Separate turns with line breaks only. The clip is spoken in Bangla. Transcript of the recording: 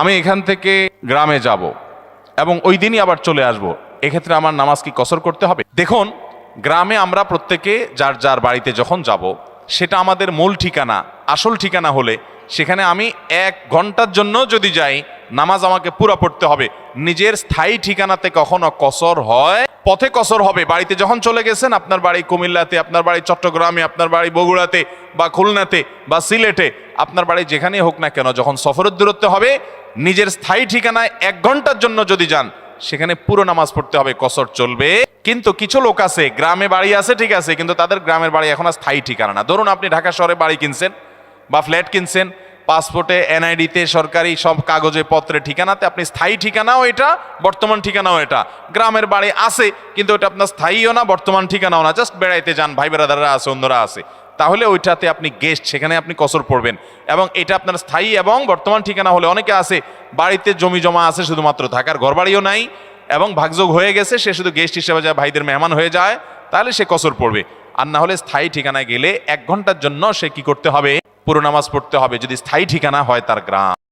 আমি এখান থেকে গ্রামে যাব এবং ওই দিনই আবার চলে আসব। এক্ষেত্রে আমার নামাজ কি কসর করতে হবে? দেখুন, গ্রামে আমরা প্রত্যেকে যার যার বাড়িতে যখন যাব, সেটা আমাদের মূল ঠিকানা। আসল ঠিকানা হলে সেখানে আমি এক ঘণ্টার জন্য যদি যাই, নামাজ আমাকে পুরা পড়তে হবে। নিজের স্থায়ী ঠিকানাতে কখনো কসর হয়? পথে কসর হবে। বাড়িতে যখন চলে গেছেন, আপনার বাড়ি কুমিল্লাতে, আপনার বাড়ি চট্টগ্রামে, আপনার বাড়ি বগুড়াতে বা খুলনাতে বা সিলেটে, আপনার বাড়ি যেখানেই হোক না কেন, যখন সফরের দূরত্ব হবে, নিজের স্থায়ী ঠিকানায় এক ঘণ্টার জন্য যদি যান, সেখানে পুরো নামাজ পড়তে হবে, কসর চলবে। কিন্তু কিছু লোক আছে, গ্রামে বাড়ি আছে, ঠিক আছে, কিন্তু তাদের গ্রামের বাড়ি এখন আর স্থায়ী ঠিকানা না। ধরুন আপনি ঢাকা শহরে বাড়ি কিনছেন বা ফ্ল্যাট কিনছেন পাসপোর্টে, এনআইডিতে, সরকারি সব কাগজে, পত্রে, ঠিকানাতে, আপনি স্থায়ী ঠিকানাও এটা, বর্তমান ঠিকানাও এটা। গ্রামের বাড়ি আছে, কিন্তু ওটা আপনার স্থায়ীও না, বর্তমান ঠিকানাও না। জাস্ট বেড়াইতে যান, ভাই বেড়াদাররা আছে, অন্যরা আছে। তাহলে ওইটাতে আপনি গেস্ট, সেখানে আপনি কসর পড়বেন। এবং এটা আপনার স্থায়ী এবং বর্তমান ঠিকানা হলে অনেকে আছে, বাড়িতে জমি জমা আছে শুধুমাত্র, থাকার ঘর বাড়িও নাই, এবং ভাগযোগ হয়ে গেছে, সে শুধু গেস্ট হিসেবে যায়, ভাইদের মেহমান হয়ে যায়, তাহলে সে কসর পড়বে। আর না হলে স্থায়ী ঠিকানায় গেলে এক ঘণ্টার জন্য সে কি করতে হবে? পুরো নামাজ পড়তে হবে। যদি স্থায়ী ঠিকানা হয় তার গ্রাম।